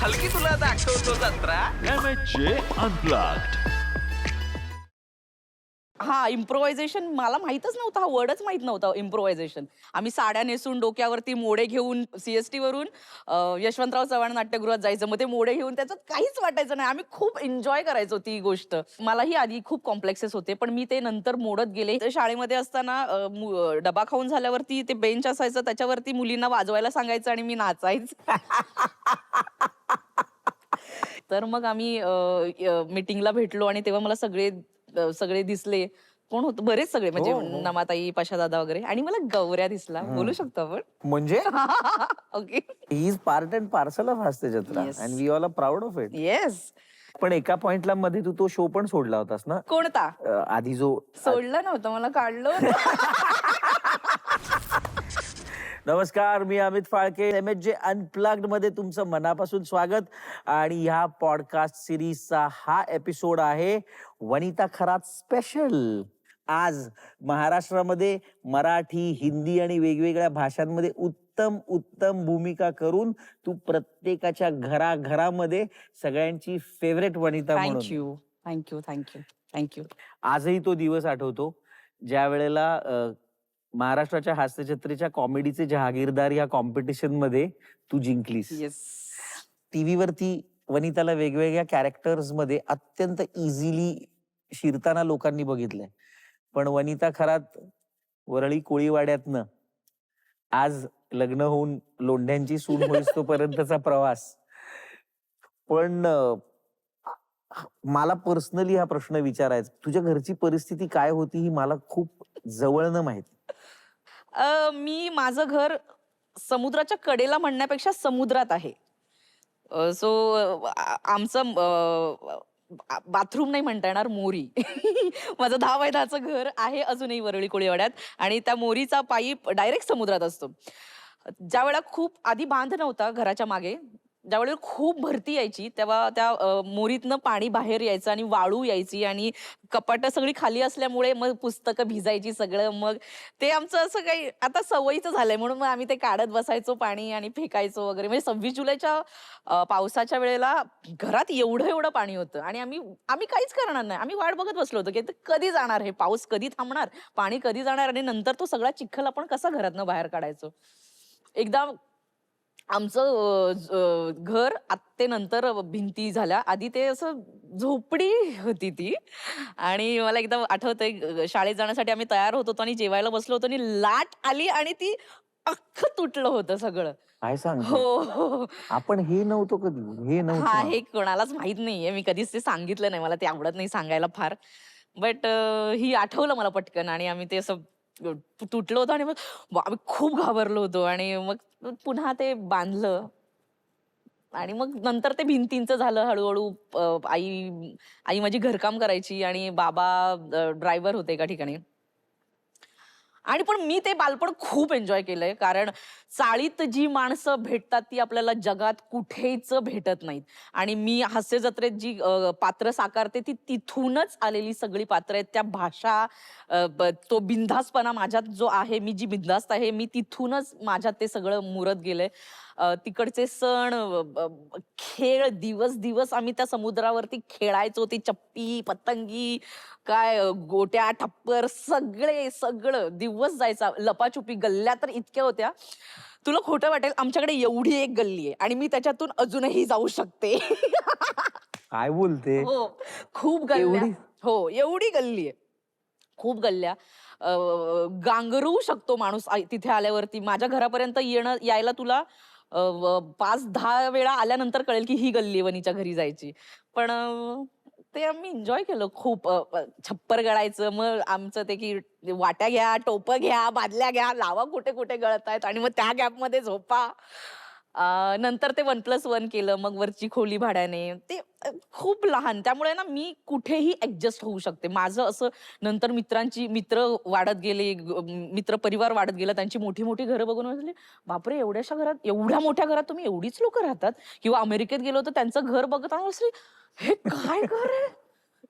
चल की तुला दाखवतो जत्रा. Unplugged. हा इम्प्रोव्हायझेशन मला माहीतच नव्हता हा वर्डच माहीत नव्हता इम्प्रोव्हायझेशन आम्ही साड्या नेसून डोक्यावरती मोडे घेऊन सीएसटी वरून अं, यशवंतराव चव्हाण नाट्यगृहात जायचं. मग ते मोडे घेऊन त्याच्यात काहीच वाटायचं नाही. आम्ही खूप एन्जॉय करायचो ती गोष्ट. मलाही आधी खूप कॉम्प्लेक्सेस होते पण मी ते नंतर मोडत गेले. तर शाळेमध्ये असताना अं, मु- अं, डबा खाऊन झाल्यावरती ते बेंच असायचं त्याच्यावरती मुलींना वाजवायला सांगायचं आणि मी नाचायचं. तर मग आम्ही मीटिंगला भेटलो आणि तेव्हा मला सगळे सगळे दिसले. कोण होतं? बरेच सगळे. म्हणजे हो, हो. नमाताई पाशा दादा वगैरे. आणि मला गौऱ्या दिसला. बोलू शकतो आपण? म्हणजे? Okay. He is part and parcel of Hasya Jatra. And we all are proud of it yes पण एका पॉइंटला मध्ये तू तो शो पण सोडला होतास ना? कोणता? आधी जो सोडलं नव्हतं. मला काढलं. नमस्कार मी Amit Phalke. M H J अनप्लग्डमध्ये तुमचं मनापासून स्वागत. आणि ह्या पॉडकास्ट सिरीजचा हा एपिसोड आहे वनिता खरात स्पेशल आज महाराष्ट्रामध्ये मराठी हिंदी आणि वेगवेगळ्या भाषांमध्ये उत्तम उत्तम भूमिका करून तू प्रत्येकाच्या घराघरामध्ये सगळ्यांची favourite Vanita thank you thank you thank you thank you आजही तो दिवस आठवतो. ज्या वेळेला महाराष्ट्राच्या हास्यचित्रेच्या कॉमेडीचे जहागीरदार या कॉम्पिटिशनमध्ये तू जिंकलीस. येस टीव्हीवरती वनिताला वेगवेगळ्या कॅरेक्टर्समध्ये अत्यंत इझिली शिरताना लोकांनी बघितलंय. पण वनिता खरात वरळी कोळीवाड्यातनं आज लग्न होऊन लोंढ्यांची सून होईस तोपर्यंतचा प्रवास. पण मला पर्सनली हा प्रश्न विचारायचा तुझ्या घरची परिस्थिती काय होती ही मला खूप जवळनं माहिती. अ, मी माझं घर समुद्राच्या कडेला म्हणण्यापेक्षा समुद्रात आहे. सो आमचं बाथरूम नाही म्हणता येणार मोरी. माझं दहा बाय दहाचं घर आहे अजूनही वरळी कोळीवाड्यात आणि त्या मोरीचा पाईप डायरेक्ट समुद्रात असतो. ज्या वेळा खूप आधी बांध नव्हता घराच्या मागे ज्यावेळेला खूप भरती यायची तेव्हा त्या अ, मोरीतनं पाणी बाहेर यायचं आणि वाळू यायची आणि कपाटं सगळी खाली असल्यामुळे मग पुस्तकं भिजायची सगळं. मग ते आमचं असं काही आता सवयीचं झालंय. म्हणून मग आम्ही ते काढत बसायचो पाणी आणि फेकायचो वगैरे. म्हणजे सव्वीस जुलैच्या अ, पावसाच्या वेळेला घरात एवढं एवढं पाणी होतं आणि आम्ही आम्ही काहीच करणार नाही. आम्ही वाट बघत बसलो होतो की ते कधी जाणार हे? पाऊस कधी थांबणार? पाणी कधी जाणार? आणि नंतर तो सगळा चिखल आपण कसा घरातनं बाहेर काढायचो? एकदा आमचं घर आत्तेनंतर भिंती झाल्या. आधी ते असं झोपडी होती ती. आणि मला एकदा आठवतंय शाळेत जाण्यासाठी आम्ही तयार होत होतो आणि जेवायला बसलो होतो आणि लाट आली आणि ती अख्खं तुटलं होतं सगळं. काय सांग हो. हो. आपण हे नव्हतो कधी हे हा नव्हतं. हे कोणालाच माहीत नाहीये. मी कधीच ते सांगितलं नाही. मला ते आवडत नाही सांगायला फार. बट ही आठवलं मला पटकन आणि आम्ही ते असं तुटलं होतं आणि मग आम्ही खूप घाबरलो होतो आणि मग पुन्हा ते बांधलं. आणि मग नंतर ते भिंतींचं झालं हळूहळू आई आई माझी घरकाम करायची आणि बाबा ड्रायव्हर होते एका ठिकाणी. आणि पण मी ते बालपण खूप एन्जॉय केलंय कारण चाळीत जी माणसं भेटतात ती आपल्याला जगात कुठेच भेटत नाहीत. आणि मी हास्य जत्रेत जी पात्र साकारते ती तिथूनच आलेली सगळी पात्र आहेत. त्या भाषा ब- तो बिंदासपणा माझ्यात जो आहे मी जी बिंदास्त आहे मी तिथूनच माझ्यात ते सगळं मुरत गेलंय. तिकडचे सण खेळ दिवस दिवस आम्ही त्या समुद्रावरती खेळायचो. ती चप्पी पतंगी काय गोट्या ठप्पर सगळे सगळं दिवस जायचा. लपाछुपी गल्ल्या तर इतक्या होत्या. तुला खोटं वाटेल आमच्याकडे एवढी एक गल्ली आहे आणि मी त्याच्यातून अजूनही जाऊ शकते. काय बोलते? हो खूप गल्ल्या. एवढी? हो एवढी गल्ली आहे. खूप गल्ल्या. अ, गांगरू शकतो माणूस तिथे आल्यावरती. माझ्या घरापर्यंत येणं यायला तुला पाच दहा वेळा आल्यानंतर कळेल की ही गल्ली वनीच्या घरी जायची. पण ते आम्ही एन्जॉय केलं खूप. छप्पर गळायचं मग आमचं ते की वाट्या घ्या टोपं घ्या बादल्या घ्या लावा कुठे कुठे गळतायत आणि मग त्या गॅपमध्ये झोपा. नंतर ते वन प्लस वन केलं मग वरची खोली भाड्याने. ते अ, खूप लहान. त्यामुळे ना मी कुठेही ऍडजस्ट होऊ शकते. माझं असं नंतर मित्रांची मित्र वाढत गेले ग- मित्र परिवार वाढत गेला त्यांची मोठी मोठी घरं बघून म्हटले बापरे एवढ्याशा घरात एवढ्या मोठ्या घरात तुम्ही एवढीच लोक राहतात? किंवा अमेरिकेत गेलो तर त्यांचं घर बघत आणि हे काय घर आहे?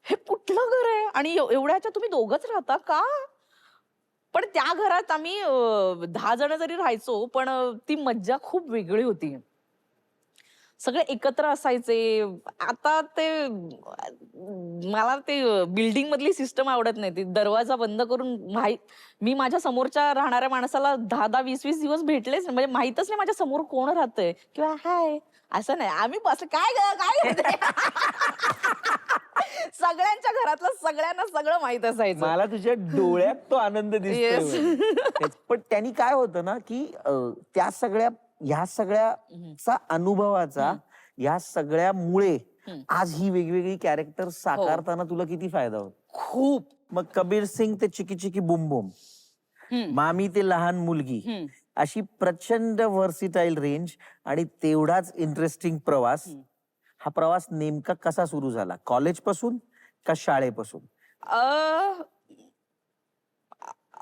हे कुठलं घर आहे? आणि एव- एवढ्याच्या तुम्ही दोघच राहता का? पण त्या घरात आम्ही अ, दहा जण जरी राहायचो पण ती मज्जा खूप वेगळी होती. सगळे एकत्र असायचे आता ते मला ते बिल्डिंग मधली सिस्टम आवडत नाही ती दरवाजा बंद करून माहीत मी माझ्या समोरच्या राहणाऱ्या माणसाला दहा दहा वीस वीस दिवस भेटलेच नाही. म्हणजे माहितच नाही माझ्यासमोर कोण राहतंय किंवा हाय असं नाही आम्ही बस काय काय? सगळ्यांच्या घरातलं सगळ्यांना सगळं माहीत असायचं मला तुझ्या डोळ्यात तो आनंद. दिसतो पण त्यांनी काय होतं ना की त्या सगळ्या ह्या सगळ्याचा अनुभवाचा या सगळ्यामुळे. आज ही वेगवेगळी कॅरेक्टर साकारताना तुला किती फायदा होतो? खूप. मग कबीर सिंग ते चिकी चिकी बुम बुम. मामी ते लहान मुलगी. अशी प्रचंड व्हर्सिटाईल रेंज आणि तेवढाच इंटरेस्टिंग प्रवास. हा प्रवास नेमका कसा सुरू झाला? कॉलेजपासून का शाळेपासून? अ,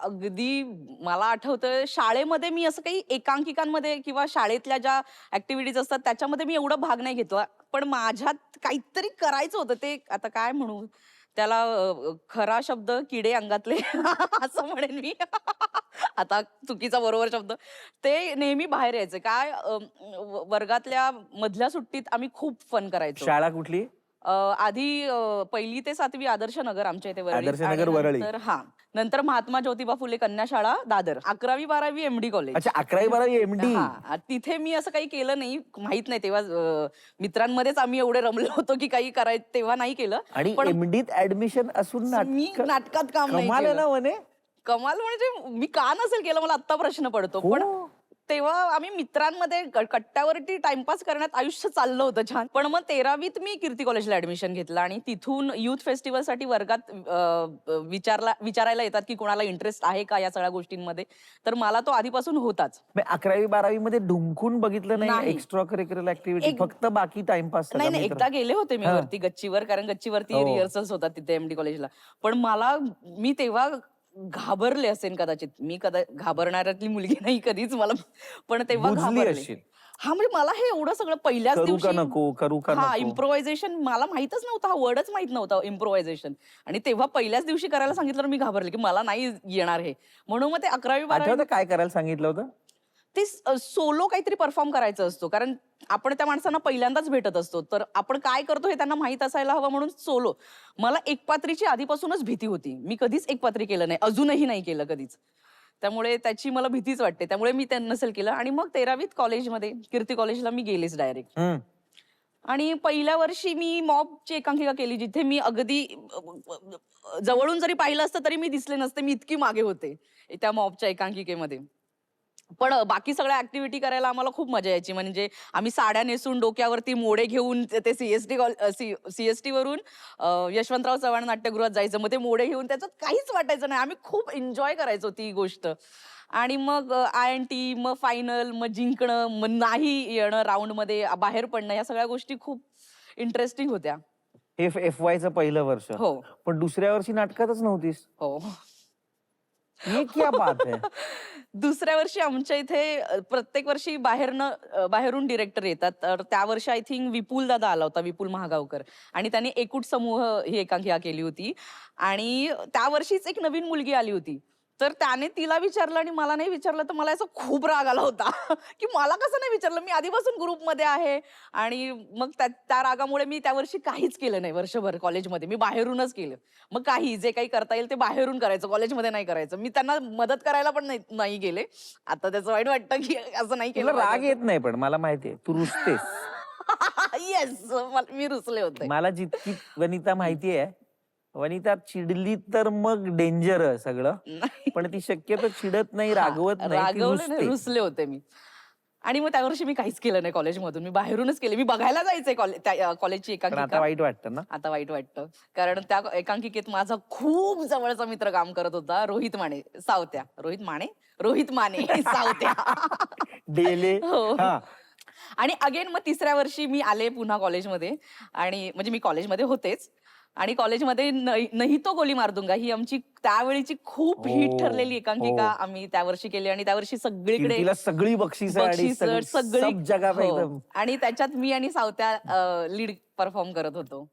अगदी मला आठवतं शाळेमध्ये मी असं काही एकांकिकांमध्ये किंवा शाळेतल्या ज्या ऍक्टिव्हिटीज असतात त्याच्यामध्ये मी एवढं भाग नाही घेतला. पण माझ्यात काहीतरी करायचं होतं ते आता काय म्हणू? त्याला खरा शब्द किडे अंगातले असं म्हणेन मी. आता चुकीचा बरोबर शब्द. ते नेहमी बाहेर यायचे. काय वर्गातल्या मधल्या सुट्टीत आम्ही खूप फन करायचो. शाळा कुठली? अ, आधी अ, पहिली ते सातवी आदर्श नगर आमच्या इथे. आदर्श आणि नगर वरळी. नंतर- हा नंतर महात्मा ज्योतिबा फुले कन्या शाळा दादर अकरावी बारावी एमडी कॉलेज अच्छा अकरावी बारावी एमडी हा तिथे मी असं काही केलं नाही माहीत नाही तेव्हा अ, मित्रांमध्येच आम्ही एवढे रमलो होतो की काही करायचं तेव्हा नाही केलं आणि पण- एमडीत ऍडमिशन असून मी नाटक नाटकात काम नाही कमाल आहे केलं. ना म्हणे कमाल म्हणजे मी का नसेल केलं मला आत्ता प्रश्न पडतो पण हो. तेव्हा आम्ही मित्रांमध्ये कट्ट्यावरती टाइमपास करण्यात आयुष्य चाललं होतं छान पण मग तेरावीत मी कीर्ती कॉलेजला ऍडमिशन घेतलं आणि तिथून युथ फेस्टिवलसाठी वर्गात विचारला विचारायला येतात की कोणाला इंटरेस्ट आहे का या सगळ्या गोष्टींमध्ये तर मला तो आधीपासून होताच अकरावी बारावी मध्ये ढुंकून बघितलं नाही. एक्स्ट्रा करिक्युलर ऍक्टिव्हिटी फक्त बाकी टाइमपास नाही नाही एकदा गेले होते मी हा. वरती गच्चीवर कारण गच्चीवरती हो. रिहर्सल्स होतात तिथे एमडी कॉलेजला पण मला मी तेव्हा घाबरले असेल कदाचित. मी कदा घाबरणाऱ्यातली मुलगी नाही कधीच मला. पण तेव्हा घाबरले. हा म्हणजे मला हे एवढं सगळं पहिल्याच दिवशी नको? करू का हा इम्प्रोव्हायझेशन मला माहितच नव्हता. हा वर्डच माहीत नव्हता इम्प्रोव्हायझेशन आणि तेव्हा पहिल्याच दिवशी करायला सांगितलं मी घाबरले की मला नाही येणार हे. म्हणून मग ते अकरावी बारावी काय करायला सांगितलं होतं? ते सोलो काहीतरी परफॉर्म करायचं असतो. कारण आपण त्या माणसांना पहिल्यांदाच भेटत असतो. तर आपण काय करतो हे त्यांना माहीत असायला हवं म्हणून सोलो. मला एकपात्रीची आधीपासूनच भीती होती. मी कधीच एकपात्री केलं नाही. अजूनही नाही केलं कधीच. त्यामुळे त्याची मला भीतीच वाटते. त्यामुळे मी त्यांना नसेल केलं. आणि मग तेरावीत कॉलेजमध्ये कीर्ती कॉलेजला मी गेलेच डायरेक्ट. आणि पहिल्या वर्षी मी मॉबची एकांकिका केली जिथे मी अगदी जवळून जरी पाहिलं असतं तरी मी दिसले नसते. मी इतकी मागे होते त्या मॉबच्या एकांकिकेमध्ये. पण बाकी सगळ्या ऍक्टिव्हिटी करायला आम्हाला खूप मजा यायची. म्हणजे आम्ही साड्या नेसून डोक्यावरती मोडे घेऊन ते- सीएसटी सीएसटी वरून यशवंतराव चव्हाण नाट्यगृहात जायचं. मग ते मोडे घेऊन त्याच्यात काहीच वाटायचं नाही. आम्ही खूप एन्जॉय करायचो ती गोष्ट. आणि मग आय एन टी मग फायनल मग जिंकणं मग नाही येणं राऊंडमध्ये अ, बाहेर पडणं या सगळ्या गोष्टी खूप इंटरेस्टिंग होत्या. एफ एफ वायचं पहिलं वर्ष. हो. पण दुसऱ्या वर्षी नाटकातच नव्हतीस. हो. ये क्या बात है? दुसऱ्या वर्षी आमच्या इथे अ, प्रत्येक वर्षी बाहेरनं अ, बाहेरून डिरेक्टर येतात. तर त्या वर्षी आय थिंक विपुल दादा आला होता विपुल महागावकर. आणि त्याने एकूट समूह ही एकांकिका केली होती. आणि त्या वर्षीच एक नवीन मुलगी आली होती. तर त्याने तिला विचारलं आणि मला नाही विचारलं तर मला याचा खूप राग आला होता. की मला कसं नाही विचारलं? मी आधीपासून ग्रुपमध्ये आहे आणि मग त्या त्या रागामुळे मी त्या वर्षी काहीच केलं नाही वर्षभर कॉलेजमध्ये मी बाहेरूनच केलं. मग काही जे काही करता येईल ते बाहेरून करायचं. कॉलेजमध्ये नाही करायचं. मी त्यांना मदत करायला पण नाही गेले. आता त्याचं वाईट वाटतं की असं नाही केलं राग येत नाही पण मला माहितीये. तू रुसतेस. येस मी रुसले होते. मला जितकी वनिता माहितीये वनिता चिडली तर मग डेंजर सगळं. नाही. पण ती शक्यतो चिडत नाही रागवत नाही ती रागवले नाही, रुसते. रुसले होते मी. आणि मग त्या वर्षी मी काहीच केलं नाही कॉलेजमधून. मी बाहेरूनच केले. मी बघायला जायचंय त्या कॉलेजची पण आता एकांकिका. वाईट वाटतं ना. आता वाईट वाटतं. कारण त्या एकांकिकेत माझा खूप जवळचा मित्र काम करत होता रोहित माने सावत्या. रोहित माने? रोहित माने सावत्या. डेले. हो. हा. आणि अगेन मग तिसऱ्या वर्षी मी आले पुन्हा कॉलेजमध्ये. आणि म्हणजे मी कॉलेजमध्ये होतेच. आणि कॉलेजमध्ये नहीं तो गोली मार दूंगा ही आमची त्यावेळीची खूप हिट हो, ठरलेली एकांकिका हो. आम्ही त्या वर्षी केली आणि त्या वर्षी सगळीकडे सगळी बक्षीस सगळी हो. आणि त्याच्यात मी आणि सावत्या लीड परफॉर्म करत होतो